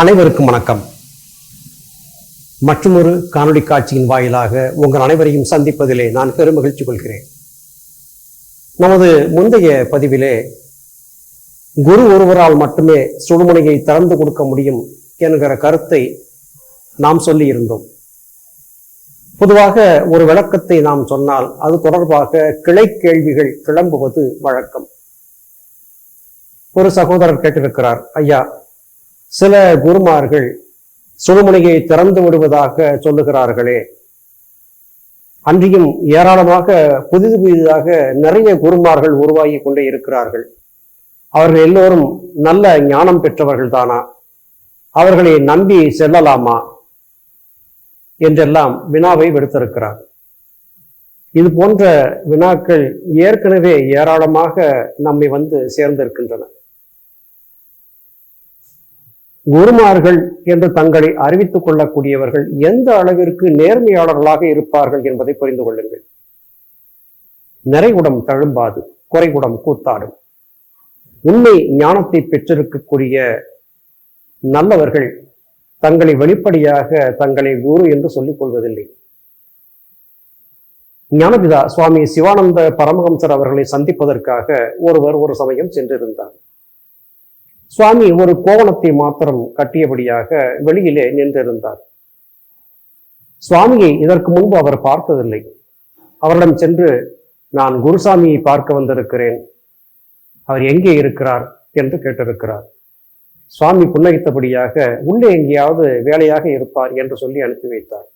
அனைவருக்கும் வணக்கம். மற்றொரு காணொளி காட்சியின் வாயிலாக உங்கள் அனைவரையும் சந்திப்பதிலே நான் பெருமகிழ்ச்சி கொள்கிறேன். நமது முந்தைய பதிவிலே குரு ஒருவரால் மட்டுமே சுடுமுனையை திறந்து கொடுக்க முடியும் என்கிற கருத்தை நாம் சொல்லியிருந்தோம். பொதுவாக ஒரு விளக்கத்தை நாம் சொன்னால் அது தொடர்பாக கிளை கேள்விகள் கிளம்புவது வழக்கம். ஒரு சகோதரர் கேட்டிருக்கிறார் ஐயா சில குருமார்கள் சுடுமுனையை திறந்து விடுவதாக சொல்லுகிறார்களே. அன்றியும் ஏராளமாக புதிது புதிதாக நிறைய குருமார்கள் உருவாகி கொண்டே இருக்கிறார்கள். அவர்கள் எல்லோரும் நல்ல ஞானம் பெற்றவர்கள் தானா அவர்களை நம்பி செல்லலாமா? என்றெல்லாம் வினாவை விடுத்திருக்கிறார். இது போன்ற வினாக்கள் ஏற்கனவே ஏராளமாக நம்மை வந்து சேர்ந்திருக்கின்றன. குருமார்கள் என்று தங்களை அறிவித்துக் கொள்ளக்கூடியவர்கள் எந்த அளவிற்கு நேர்மையாளர்களாக இருப்பார்கள் என்பதை புரிந்து கொள்ளுங்கள். நிறைகுடம் தழும்பாது குறைகுடம் கூத்தாடும். உண்மை ஞானத்தை பெற்றிருக்கக்கூடிய நல்லவர்கள் தங்களை வெளிப்படையாக தங்களை குரு என்று சொல்லிக் கொள்வதில்லை. ஞானபிதா சுவாமி சிவானந்த பரமஹம்சர் அவர்களை சந்திப்பதற்காக ஒருவர் ஒரு சமயம் சென்றிருந்தார். சுவாமி ஒரு கோவணத்தை மாத்திரம் கட்டியபடியாக வெளியிலே நின்றிருந்தார். சுவாமியை இதற்கு முன்பு அவர் பார்த்ததில்லை. அவரிடம் சென்று நான் குருசாமியை பார்க்க வந்திருக்கிறேன். அவர் எங்கே இருக்கிறார்? என்று கேட்டிருக்கிறார். சுவாமி புன்னகித்தபடியாக உள்ளே எங்கேயாவது வேலையாக இருப்பார் என்று சொல்லி அனுப்பி வைத்தார்.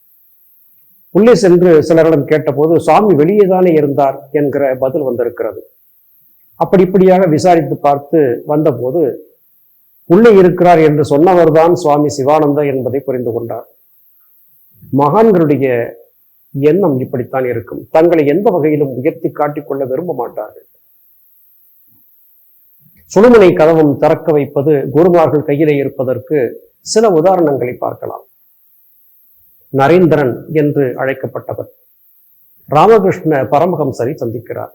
உள்ளே சென்று சிலரிடம் கேட்டபோது சுவாமி வெளியே தானே இருந்தார் என்கிற பதில் வந்திருக்கிறது. அப்படி இப்படியாக விசாரித்து பார்த்து வந்தபோது உள்ளே இருக்கிறார் என்று சொன்னவர்தான் சுவாமி சிவானந்தா என்பதை புரிந்து கொண்டார். மகான்களுடைய எண்ணம் இப்படித்தான் இருக்கும். தங்களை எந்த வகையிலும் உயர்த்தி காட்டிக்கொள்ள விரும்ப மாட்டார்கள். சுடுமுனை கதவும் திறக்க வைப்பது குருமார்கள் கையிலே இருப்பதற்கு சில உதாரணங்களை பார்க்கலாம். நரேந்திரன் என்று அழைக்கப்பட்டவர். ராமகிருஷ்ண பரமஹம்சரை சந்திக்கிறார்.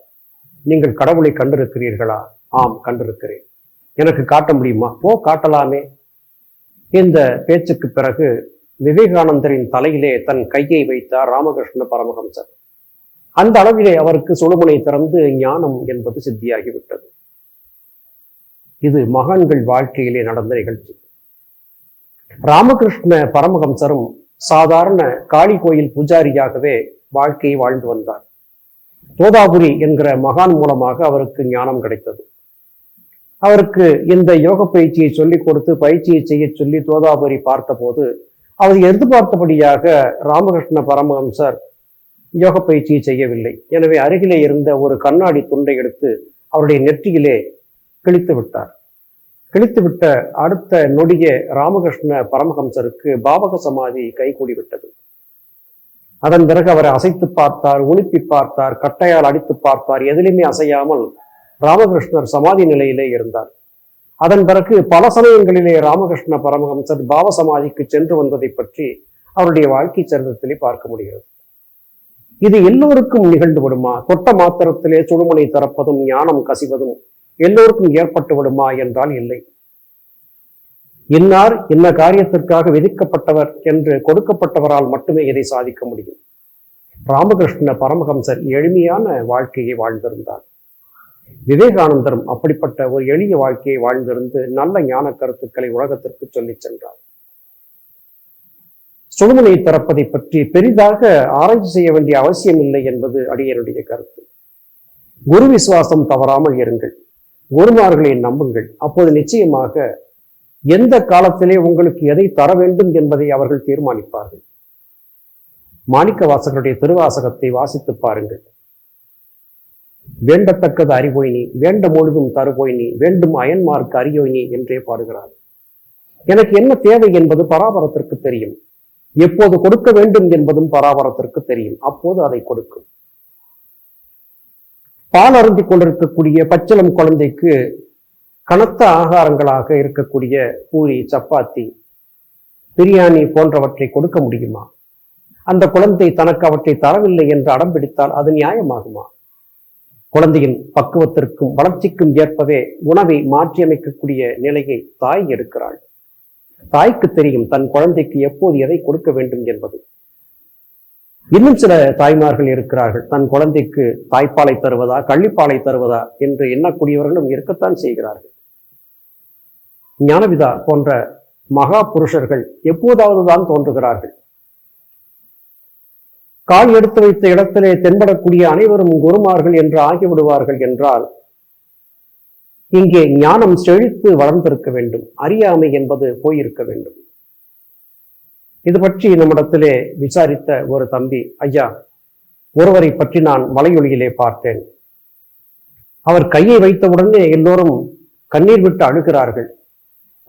நீங்கள் கடவுளை கண்டிருக்கிறீர்களா? ஆம் கண்டிருக்கிறேன். எனக்கு காட்ட முடியுமா? போ காட்டலாமே. இந்த பேச்சுக்கு பிறகு விவேகானந்தரின் தலையிலே தன் கையை வைத்தார் ராமகிருஷ்ண பரமஹம்சர். அந்த அளவிலே அவருக்கு சுடுமுனை திறந்து ஞானம் என்பது சித்தியாகிவிட்டது. இது மகான்கள் வாழ்க்கையிலே நடந்த நிகழ்ச்சி. ராமகிருஷ்ண பரமஹம்சரும் சாதாரண காளி கோயில் பூஜாரியாகவே வாழ்க்கையை வாழ்ந்து வந்தார். தோதாபுரி என்கிற மகான் மூலமாக அவருக்கு ஞானம் கிடைத்தது. அவருக்கு இந்த யோக பயிற்சியை சொல்லிக் கொடுத்து பயிற்சியை செய்ய சொல்லி தோதாபுரி பார்த்தபோது அவர் எதிர்பார்த்தபடியாக ராமகிருஷ்ண பரமஹம்சர் யோக பயிற்சியை செய்யவில்லை. எனவே அருகிலே இருந்த ஒரு கண்ணாடி துண்டை எடுத்து அவருடைய நெற்றியிலே கிழித்து விட்டார். கிழித்து விட்ட அடுத்த நொடியே ராமகிருஷ்ண பரமஹம்சருக்கு பாவக சமாதி கைகூடி விட்டது. அதன் பிறகு அவரை அசைத்து பார்த்தார் உலுப்பி பார்த்தார் கட்டையால் அடித்து பார்த்தார் எதிலுமே அசையாமல் ராமகிருஷ்ணர் சமாதி நிலையிலே இருந்தார். அதன் பிறகு பல சமயங்களிலே ராமகிருஷ்ண பரமஹம்சர் பாவ சமாதிக்கு சென்று வந்ததை பற்றி அவருடைய வாழ்க்கை சரித்திரத்திலே பார்க்க முடிகிறது. இது எல்லோருக்கும் நிகழ்ந்து விடுமா? தொட்ட மாத்திரத்திலே சுடுமனை திறப்பதும் ஞானம் கசிவதும் எல்லோருக்கும் ஏற்பட்டு விடுமா என்றால் இல்லை. இன்னார் இன்ன காரியத்திற்காக விதிக்கப்பட்டவர் என்று கொடுக்கப்பட்டவரால் மட்டுமே இதை சாதிக்க முடியும். ராமகிருஷ்ண பரமஹம்சர் எளிமையான வாழ்க்கையை வாழ்ந்திருந்தார். விவேகானந்தரும் அப்படிப்பட்ட ஒரு எளிய வாழ்க்கையை வாழ்ந்திருந்து நல்ல ஞான கருத்துக்களை உலகத்திற்கு சொல்லிச் சென்றார். சுடுமுனை திறப்பதை பற்றி பெரிதாக ஆராய்ச்சி செய்ய வேண்டிய அவசியம் இல்லை என்பது அடியனுடைய கருத்து. குரு விசுவாசம் தவறாமல் இருங்கள். குருமார்களை நம்புங்கள். அப்போது நிச்சயமாக எந்த காலத்திலே உங்களுக்கு எதை தர வேண்டும் என்பதை அவர்கள் தீர்மானிப்பார்கள். மாணிக்க வாசகருடைய திருவாசகத்தை வாசித்து பாருங்கள். வேண்டத்தக்கது அறிவோயினி வேண்ட முழுதும் நீ வேண்டும் அயன்மார்க்கு அறியோயினி என்றே பாடுகிறார். எனக்கு என்ன தேவை என்பது பராபரத்திற்கு தெரியும். எப்போது கொடுக்க வேண்டும் என்பதும் பராபரத்திற்கு தெரியும். அப்போது அதை கொடுக்கும். பால் அருந்தி கொண்டிருக்கக்கூடிய பச்சளம் குழந்தைக்கு கனத்த ஆகாரங்களாக இருக்கக்கூடிய பூரி சப்பாத்தி பிரியாணி போன்றவற்றை கொடுக்க முடியுமா? அந்த குழந்தை தனக்கு அவற்றை தரவில்லை என்று அடம் பிடித்தால் அது நியாயமாகுமா? குழந்தையின் பக்குவத்திற்கும் வளர்ச்சிக்கும் ஏற்பவே உணவை மாற்றியமைக்கக்கூடிய நிலையை தாய் எடுக்கிறாள். தாய்க்கு தெரியும் தன் குழந்தைக்கு எப்போது எதை கொடுக்க வேண்டும் என்பது. இன்னும் சில தாய்மார்கள் இருக்கிறார்கள். தன் குழந்தைக்கு தாய்ப்பாலை தருவதா கள்ளிப்பாலை தருவதா என்று எண்ணக்கூடியவர்களும் இருக்கத்தான் செய்கிறார்கள். ஞானவிதா போன்ற மகா புருஷர்கள் எப்போதாவது தான் தோன்றுகிறார்கள். கால் எடுத்து வைத்த இடத்திலே தென்படக்கூடிய அனைவரும் குருமார்கள் என்று ஆகிவிடுவார்கள் என்றால் இங்கே ஞானம் செழித்து வளர்ந்திருக்க வேண்டும். அறியாமை என்பது போயிருக்க வேண்டும். இது பற்றி நம்மிடத்திலே விசாரித்த ஒரு தம்பி ஐயா ஒருவரை பற்றி நான் மலையொலியிலே பார்த்தேன். அவர் கையை வைத்தவுடனே எல்லோரும் கண்ணீர் விட்டு அழுகிறார்கள்.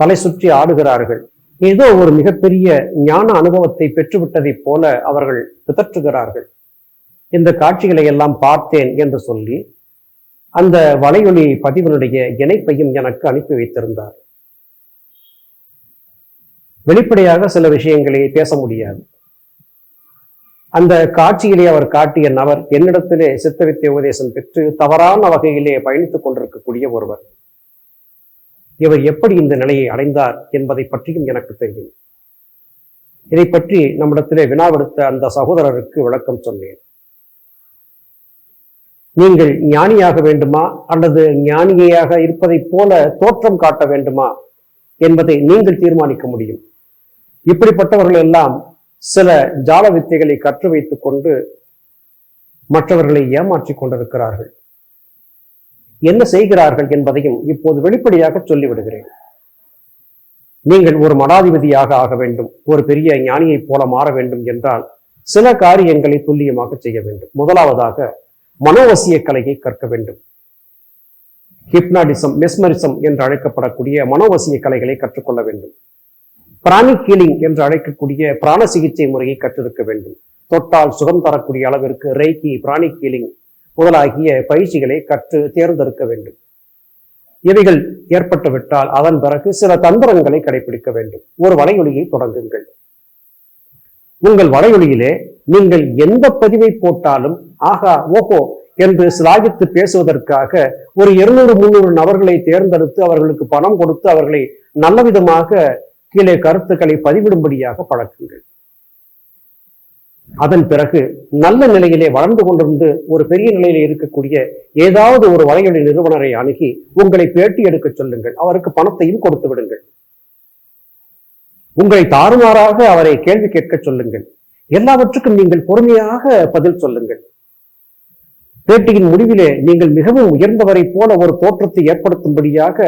தலை சுற்றி ஆடுகிறார்கள். ஏதோ ஒரு மிகப்பெரிய ஞான அனுபவத்தை பெற்றுவிட்டதைப் போல அவர்கள் பிதற்றுகிறார்கள். இந்த காட்சிகளை எல்லாம் பார்த்தேன் என்று சொல்லி அந்த வலையொலி பதிவனுடைய இணைப்பையும் எனக்கு அனுப்பி வைத்திருந்தார். வெளிப்படையாக சில விஷயங்களை பேச முடியாது. அந்த காட்சியிலே அவர் காட்டிய நபர் என்னிடத்திலே சித்தவித்திய உபதேசம் பெற்று தவறான வகையிலே பயணித்துக் கொண்டிருக்கக்கூடிய ஒருவர். இவர் எப்படி இந்த நிலையை அடைந்தார் என்பதை பற்றியும் எனக்கு தெரியும். இதை பற்றி நம்மிடத்திலே வினாவெடுத்த அந்த சகோதரருக்கு விளக்கம் சொன்னேன். நீங்கள் ஞானியாக வேண்டுமா? அல்லது ஞானியாக இருப்பதைப் போல தோற்றம் காட்ட வேண்டுமா? என்பதை நீங்கள் தீர்மானிக்க முடியும். இப்படிப்பட்டவர்கள் எல்லாம் சில ஜால வித்தைகளை கற்று வைத்துக் கொண்டு மற்றவர்களை ஏமாற்றிக் கொண்டிருக்கிறார்கள். என்ன செய்கிறார்கள் என்பதையும் இப்போது வெளிப்படையாக சொல்லிவிடுகிறேன். நீங்கள் ஒரு மடாதிபதியாக ஆக வேண்டும் ஒரு பெரிய ஞானியைப் போல மாற வேண்டும் என்றால் சில காரியங்களை துல்லியமாக செய்ய வேண்டும். முதலாவதாக மனோவசிய கலையை கற்க வேண்டும். ஹிப்னாடிசம் மெஸ்மரிசம் என்று அழைக்கப்படக்கூடிய மனோவசிய கலைகளை கற்றுக்கொள்ள வேண்டும். பிராணிக் ஹீலிங் என்று அழைக்கக்கூடிய பிராண சிகிச்சை முறையை கற்றிருக்க வேண்டும். தொட்டால் சுகம் தரக்கூடிய அளவிற்கு ரேக்கி பிராணிக் ஹீலிங் முதலாகிய பயிற்சிகளை கற்று தேர்ந்தெடுக்க வேண்டும். இவைகள் ஏற்பட்டுவிட்டால் அதன் பிறகு சில தந்திரங்களை கடைபிடிக்க வேண்டும். ஒரு வலையொலியை தொடங்குங்கள். உங்கள் வலையொலியிலே நீங்கள் எந்த பதிவை போட்டாலும் ஆகா ஓஹோ என்று சிலாகித்து பேசுவதற்காக ஒரு இருநூறு முன்னூறு நபர்களை தேர்ந்தெடுத்து அவர்களுக்கு பணம் கொடுத்து அவர்களை நல்ல விதமாக கீழே கருத்துக்களை பதிவிடும்படியாக பழக்குங்கள். அதன் பிறகு நல்ல நிலையிலே வளர்ந்து கொண்டிருந்து ஒரு பெரிய நிலையிலே இருக்கக்கூடிய ஏதாவது ஒரு வலையொலி நிறுவனரை அணுகி உங்களை பேட்டி எடுக்க சொல்லுங்கள். அவருக்கு பணத்தையும் கொடுத்து விடுங்கள். உங்களை தாறுமாறாக அவரை கேள்வி கேட்க சொல்லுங்கள். எல்லாவற்றுக்கும் நீங்கள் பொறுமையாக பதில் சொல்லுங்கள். பேட்டியின் முடிவிலே நீங்கள் மிகவும் உயர்ந்தவரை போல ஒரு தோற்றத்தை ஏற்படுத்தும்படியாக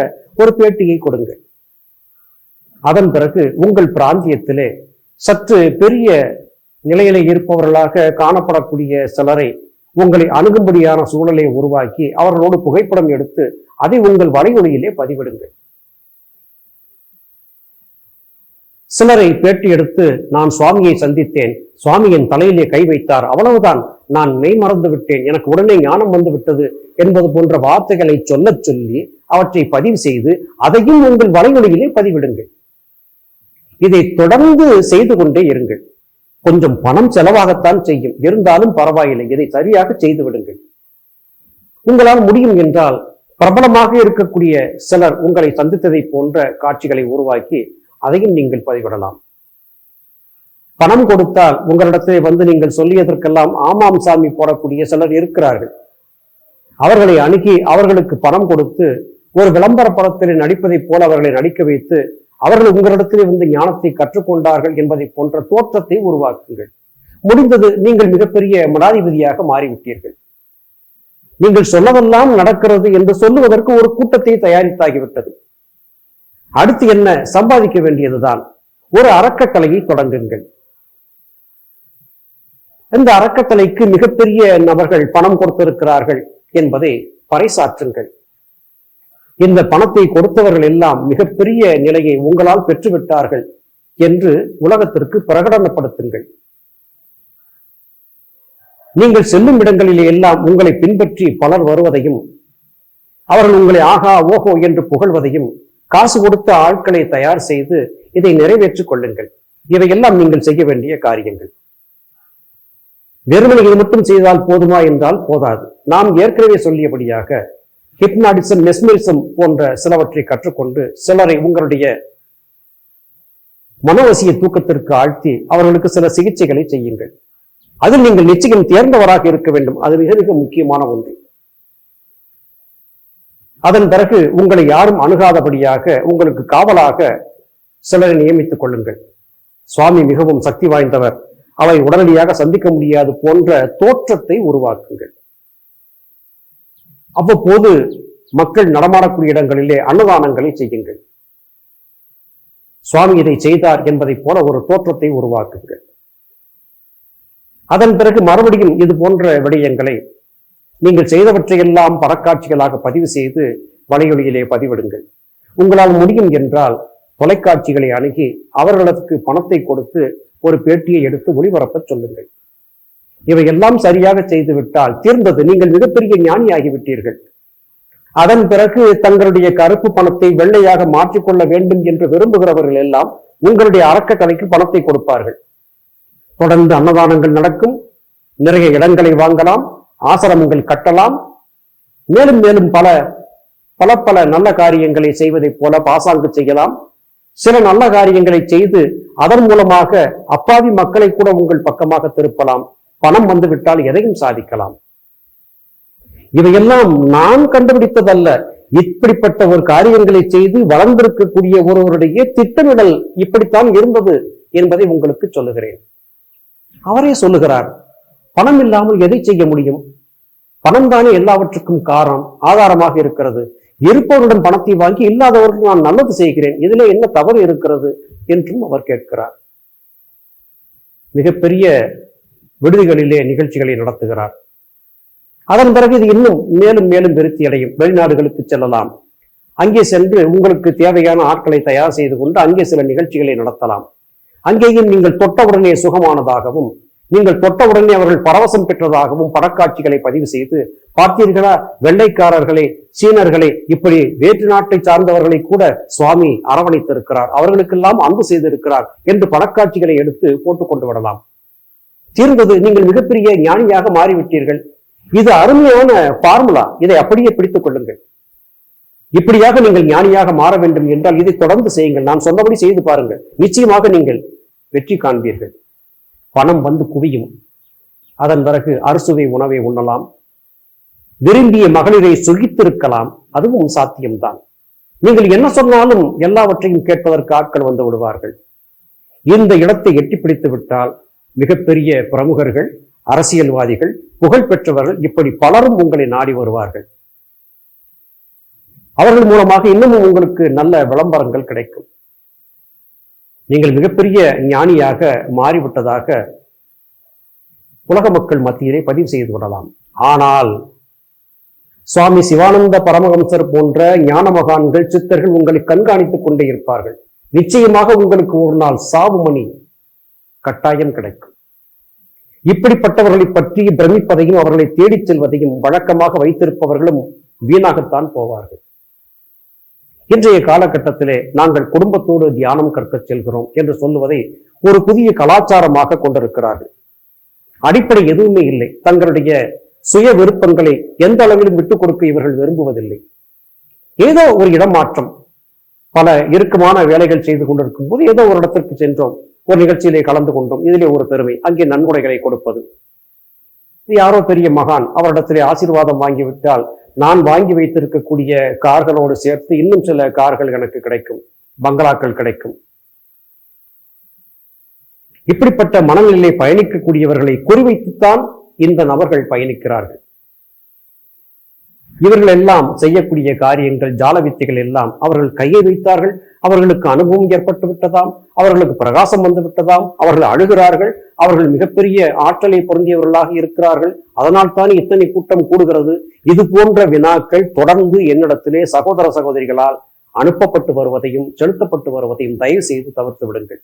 ஒரு பேட்டியை கொடுங்கள். அதன் பிறகு உங்கள் பிராந்தியத்திலே சற்று பெரிய நிலையில இருப்பவர்களாக காணப்படக்கூடிய சிலரை உங்களை அணுகும்படியான சூழலை உருவாக்கி அவர்களோடு புகைப்படம் எடுத்து அதை உங்கள் வலையொலியிலே பதிவிடுங்கள். சிலரை பேட்டி எடுத்து நான் சுவாமியை சந்தித்தேன். சுவாமியின் தலையிலே கை வைத்தார். அவ்வளவுதான். நான் மெய் மறந்து விட்டேன். எனக்கு உடனே ஞானம் வந்து விட்டது என்பது போன்ற வார்த்தைகளை சொல்ல சொல்லி அவற்றை பதிவு செய்து அதையும் உங்கள் வலையொலியிலே பதிவிடுங்கள். இதை தொடர்ந்து செய்து கொண்டே இருங்கள். கொஞ்சம் பணம் செலவாகத்தான் செய்யும். இருந்தாலும் பரவாயில்லை. இதை சரியாக செய்து விடுங்கள். உங்களால் முடியும் என்றால் பிரபலமாக இருக்கக்கூடிய சிலர் உங்களை சந்தித்ததை போன்ற காட்சிகளை உருவாக்கி அதையும் நீங்கள் பதிவிடலாம். பணம் கொடுத்தால் உங்களிடத்திலே வந்து நீங்கள் சொல்லியதற்கெல்லாம் ஆமாம் சாமி போடக்கூடிய சிலர் இருக்கிறார்கள். அவர்களை அணுகி அவர்களுக்கு பணம் கொடுத்து ஒரு விளம்பர படத்தில் நடிப்பதைப் போல அவர்களை நடிக்க வைத்து அவர்கள் உங்களிடத்திலே வந்து ஞானத்தை கற்றுக்கொண்டார்கள் என்பதை போன்ற தோற்றத்தை உருவாக்குங்கள். முடிந்தது நீங்கள் மிகப்பெரிய மடாதிபதியாக மாறிவிட்டீர்கள். நீங்கள் சொல்லவெல்லாம் நடக்கிறது என்று சொல்லுவதற்கு ஒரு கூட்டத்தை தயாரித்தாகிவிட்டது. அடுத்து என்ன? சம்பாதிக்க வேண்டியதுதான். ஒரு அறக்கட்டளையை தொடங்குங்கள். இந்த அறக்கட்டளைக்கு மிகப்பெரிய நபர்கள் பணம் கொடுத்திருக்கிறார்கள் என்பதை பறைசாற்றுங்கள். இந்த பணத்தை கொடுத்தவர்கள் எல்லாம் மிகப்பெரிய நிலையை உங்களால் பெற்றுவிட்டார்கள் என்று உலகத்திற்கு பிரகடனப்படுத்துங்கள். நீங்கள் செல்லும் இடங்களிலே எல்லாம் உங்களை பின்பற்றி பலர் வருவதையும் அவர்கள் உங்களை ஆகா ஓஹோ என்று புகழ்வதையும் காசு கொடுத்த ஆட்களை தயார் செய்து இதை நிறைவேற்றிக் கொள்ளுங்கள். இவையெல்லாம் நீங்கள் செய்ய வேண்டிய காரியங்கள். வெறுமனை இது மட்டும் செய்தால் போதுமா என்றால் போதாது. நாம் ஏற்கனவே சொல்லியபடியாக ஹிப்னாடிசம் மெஸ்மரிசம் போன்ற சிலவற்றை கற்றுக்கொண்டு சிலரை உங்களுடைய மனவசிய தூக்கத்திற்கு ஆழ்த்தி அவர்களுக்கு சில சிகிச்சைகளை செய்யுங்கள். அதில் நீங்கள் நிச்சயம் தேர்ந்தவராக இருக்க வேண்டும். அது மிக மிக முக்கியமான ஒன்று. அதன் பிறகு உங்களை யாரும் அணுகாதபடியாக உங்களுக்கு காவலாக சிலரை நியமித்துக் கொள்ளுங்கள். சுவாமி மிகவும் சக்தி வாய்ந்தவர். அவை உடனடியாக சந்திக்க முடியாது போன்ற தோற்றத்தை உருவாக்குங்கள். அவ்வப்போது மக்கள் நடமாடக்கூடிய இடங்களிலே அன்னதானங்களை செய்யுங்கள். சுவாமி இதை செய்தார் என்பதைப் போல ஒரு தோற்றத்தை உருவாக்குங்கள். அதன் பிறகு மறுபடியும் இது போன்ற விடயங்களை நீங்கள் செய்தவற்றையெல்லாம் படக்காட்சிகளாக பதிவு செய்து வலையொலியிலே பதிவிடுங்கள். உங்களால் முடியும் என்றால் தொலைக்காட்சிகளை அணுகி அவர்களுக்கு பணத்தை கொடுத்து ஒரு பேட்டியை எடுத்து ஒளிபரப்ப சொல்லுங்கள். இவையெல்லாம் சரியாக செய்து விட்டால் தீர்ந்தது நீங்கள் மிகப்பெரிய ஞானியாகிவிட்டீர்கள். அதன் பிறகு தங்களுடைய கருப்பு பணத்தை வெள்ளையாக மாற்றிக்கொள்ள வேண்டும் என்று விரும்புகிறவர்கள் எல்லாம் உங்களுடைய அறக்கட்டளைக்கு பணத்தை கொடுப்பார்கள். தொடர்ந்து அன்னதானங்கள் நடக்கும். நிறைய இடங்களை வாங்கலாம். ஆசிரமங்கள் கட்டலாம். மேலும் மேலும் பல பல பல நல்ல காரியங்களை செய்வதைப் போல பாசாங்கு செய்யலாம். சில நல்ல காரியங்களை செய்து அதன் மூலமாக அப்பாவி மக்களை கூட உங்கள் பக்கமாக திருப்பலாம். பணம் வந்துவிட்டால் எதையும் சாதிக்கலாம். இவையெல்லாம் நான் கண்டுபிடித்ததல்ல. இப்படிப்பட்ட ஒரு காரியங்களை செய்து வளர்ந்திருக்கக்கூடிய ஒருவருடைய திட்டமிடல் இப்படித்தான் இருந்தது என்பதை உங்களுக்கு சொல்லுகிறேன். அவரே சொல்லுகிறார் பணம் இல்லாமல் எதை செய்ய முடியும்? பணம் தானே எல்லாவற்றுக்கும் காரணம் ஆதாரமாக இருக்கிறது. இருப்பவரிடம் பணத்தை வாங்கி இல்லாதவர்கள் நான் நல்லது செய்கிறேன். இதிலே என்ன தவறு இருக்கிறது? என்றும் அவர் கேட்கிறார். மிகப்பெரிய விடுதிகளிலே நிகழ்ச்சிகளை நடத்துகிறார். அதன் பிறகு இது இன்னும் மேலும் மேலும் விருத்தி அடையும். வெளிநாடுகளுக்கு செல்லலாம். அங்கே சென்று உங்களுக்கு தேவையான ஆட்களை தயார் செய்து கொண்டு அங்கே சில நிகழ்ச்சிகளை நடத்தலாம். அங்கேயும் நீங்கள் தொட்டவுடனே சுகமானதாகவும் நீங்கள் தொட்டவுடனே அவர்கள் பரவசம் பெற்றதாகவும் படக்காட்சிகளை பதிவு செய்து பார்த்தீர்களா? வெள்ளைக்காரர்களை சீனர்களை இப்படி வேற்று நாட்டை சார்ந்தவர்களை கூட சுவாமி அரவணைத்திருக்கிறார். அவர்களுக்கெல்லாம் அன்பு செய்திருக்கிறார் என்று படக்காட்சிகளை எடுத்து போட்டுக் கொண்டு விடலாம். தீர்ந்தது நீங்கள் மிகப்பெரிய ஞானியாக மாறிவிட்டீர்கள். இது அருமையான பார்முலா இதை அப்படியே பிடித்துக் கொள்ளுங்கள். இப்படியாக நீங்கள் ஞானியாக மாற வேண்டும் என்றால் இதை தொடர்ந்து செய்யுங்கள். நான் சொன்னபடி செய்து பாருங்கள். நிச்சயமாக நீங்கள் வெற்றி காண்பீர்கள். பணம் வந்து குவியும். அதன் பிறகு அறுசுவை உணவை உண்ணலாம். விரும்பிய மகளிரை சுகித்திருக்கலாம். அதுவும் சாத்தியம்தான். நீங்கள் என்ன சொன்னாலும் எல்லாவற்றையும் கேட்பதற்கு ஆட்கள் வந்து விடுவார்கள். இந்த இடத்தை எட்டி பிடித்து விட்டால் மிகப்பெரிய பிரமுகர்கள் அரசியல்வாதிகள் புகழ் பெற்றவர்கள் இப்படி பலரும் உங்களை நாடி வருவார்கள். அவர்கள் மூலமாக இன்னமும் உங்களுக்கு நல்ல விளம்பரங்கள் கிடைக்கும். நீங்கள் மிகப்பெரிய ஞானியாக மாறிவிட்டதாக உலக மக்கள் மத்தியிலே பதிவு செய்து கொள்ளலாம். ஆனால் சுவாமி சிவானந்த பரமஹம்சர் போன்ற ஞான மகான்கள் சித்தர்கள் உங்களை கண்காணித்துக் கொண்டே இருப்பார்கள். நிச்சயமாக உங்களுக்கு ஒரு நாள் சாவு மணி கட்டாயம் கிடைக்கும். இப்படிப்பட்டவர்களை பற்றி பிரமிப்பதையும் அவர்களை தேடிச் செல்வதையும் வழக்கமாக வைத்திருப்பவர்களும் வீணாகத்தான் போவார்கள். இன்றைய காலகட்டத்திலே நாங்கள் குடும்பத்தோடு தியானம் கற்கச் செல்கிறோம் என்று சொல்லுவதை ஒரு புதிய கலாச்சாரமாக கொண்டிருக்கிறார்கள். அடிப்படை எதுவுமே இல்லை. தங்களுடைய சுய விருப்பங்களை எந்த அளவிலும் விட்டுக் கொடுக்க இவர்கள் விரும்புவதில்லை. ஏதோ ஒரு இடமாற்றம் பல இறுக்கமான வேலைகள் செய்து கொண்டிருக்கும் போது ஏதோ ஒரு இடத்திற்கு சென்றோம். ஒரு நிகழ்ச்சியிலே கலந்து கொண்டோம். இதிலே ஒரு பெருமை. அங்கே நன்கொடைகளை கொடுப்பது. இது யாரோ பெரிய மகான். அவரிடத்திலே ஆசீர்வாதம் வாங்கிவிட்டால் நான் வாங்கி வைத்திருக்கக்கூடிய கார்களோடு சேர்த்து இன்னும் சில கார்கள் எனக்கு கிடைக்கும். பங்களாக்கள் கிடைக்கும். இப்படிப்பட்ட மனநிலை பயணிக்கக்கூடியவர்களை குறிவைத்துத்தான் இந்த நபர்கள் பயணிக்கிறார்கள். இவர்கள் எல்லாம் செய்யக்கூடிய காரியங்கள் ஜால வித்தைகள் எல்லாம் அவர்கள் கையை வைத்தார்கள். அவர்களுக்கு அனுபவம் ஏற்பட்டு விட்டதாம். அவர்களுக்கு பிரகாசம் வந்து விட்டதாம். அவர்கள் அழுகிறார்கள். அவர்கள் மிகப்பெரிய ஆற்றலை பொருந்தியவர்களாக இருக்கிறார்கள். அதனால் தான் இத்தனை கூட்டம் கூடுகிறது. இது போன்ற வினாக்கள் தொடர்ந்து என்னிடத்திலே சகோதர சகோதரிகளால் அனுப்பப்பட்டு வருவதையும் செலுத்தப்பட்டு வருவதையும் தயவு செய்து தவிர்த்து விடுங்கள்.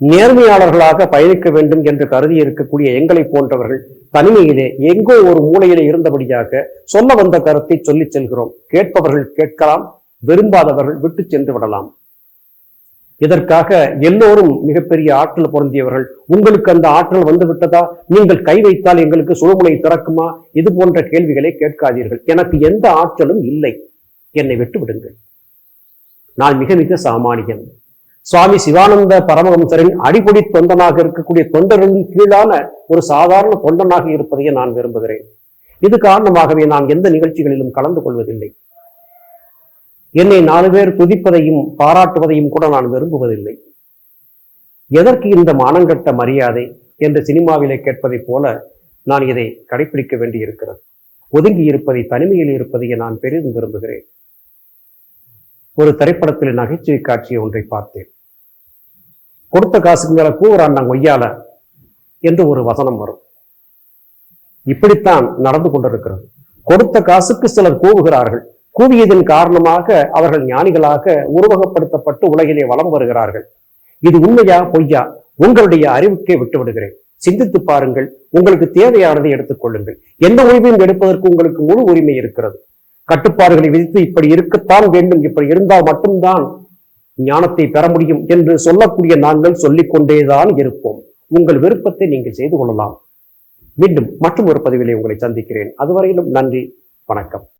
நேர்மையாளர்களாக பயணிக்க வேண்டும் என்று கருதி இருக்கக்கூடிய எங்களை போன்றவர்கள் தனிமையிலே எங்கோ ஒரு மூலையிலே இருந்தபடியாக சொல்ல வந்த கருத்தை சொல்லிச் செல்கிறோம். கேட்பவர்கள் கேட்கலாம். விரும்பாதவர்கள் விட்டு சென்று விடலாம். இதற்காக எல்லோரும் மிகப்பெரிய ஆற்றல் பொருந்தியவர்கள். உங்களுக்கு அந்த ஆற்றல் வந்து விட்டதா நீங்கள் கை வைத்தால் எங்களுக்கு சுழுமுனை திறக்குமா? இது போன்ற கேள்விகளை கேட்காதீர்கள். எனக்கு எந்த ஆற்றலும் இல்லை. என்னை விட்டு விடுங்கள். நான் மிக மிக சாமானியன். சுவாமி சிவானந்த பரமஹம்சரின் அடிப்படை தொண்டனாக இருக்கக்கூடிய தொண்டர்களின் கீழான ஒரு சாதாரண தொண்டனாக இருப்பதையே நான் விரும்புகிறேன். இது காரணமாகவே நான் எந்த நிகழ்ச்சிகளிலும் கலந்து கொள்வதில்லை. என்னை நாலு பேர் துதிப்பதையும் பாராட்டுவதையும் கூட நான் விரும்புவதில்லை. எதற்கு இந்த மானங்கட்ட மரியாதை என்று சினிமாவிலே கேட்பதைப் போல நான் இதை கடைபிடிக்க வேண்டியிருக்கிறது. ஒதுங்கி இருப்பதை தனிமையில் இருப்பதையே நான் பெரிதும் விரும்புகிறேன். ஒரு திரைப்படத்தில் நகைச்சுவை காட்சி ஒன்றை பார்த்தேன். கொடுத்த காசுங்களை கூறான் கூவுறான் ஒய்யால என்று ஒரு வசனம் வரும். இப்படித்தான் நடந்து கொண்டிருக்கிறது. கொடுத்த காசுக்கு சிலர் கூவுகிறார்கள். கூவியதன் காரணமாக அவர்கள் ஞானிகளாக உருவகப்படுத்தப்பட்டு உலகிலே வலம் வருகிறார்கள். இது உண்மையா பொய்யா? உங்களுடைய அறிவுக்கே விட்டுவிடுகிறேன். சிந்தித்து பாருங்கள். உங்களுக்கு தேவையானதை எடுத்துக்கொள்ளுங்கள் எந்த உரிமையும் எடுப்பதற்கு உங்களுக்கு முழு உரிமை இருக்கிறது. கட்டுப்பாடுகளை விதித்து இப்படி இருக்கத்தான் வேண்டும் இப்படி இருந்தால் மட்டும்தான் ஞானத்தை பெற முடியும் என்று சொல்லக்கூடிய நாங்கள் சொல்லிக் கொண்டேதான் இருப்போம். உங்கள் விருப்பத்தை நீங்கள் செய்து கொள்ளலாம். மீண்டும் மற்றும் ஒரு பதிவிலே உங்களை சந்திக்கிறேன். அதுவரையிலும் நன்றி வணக்கம்.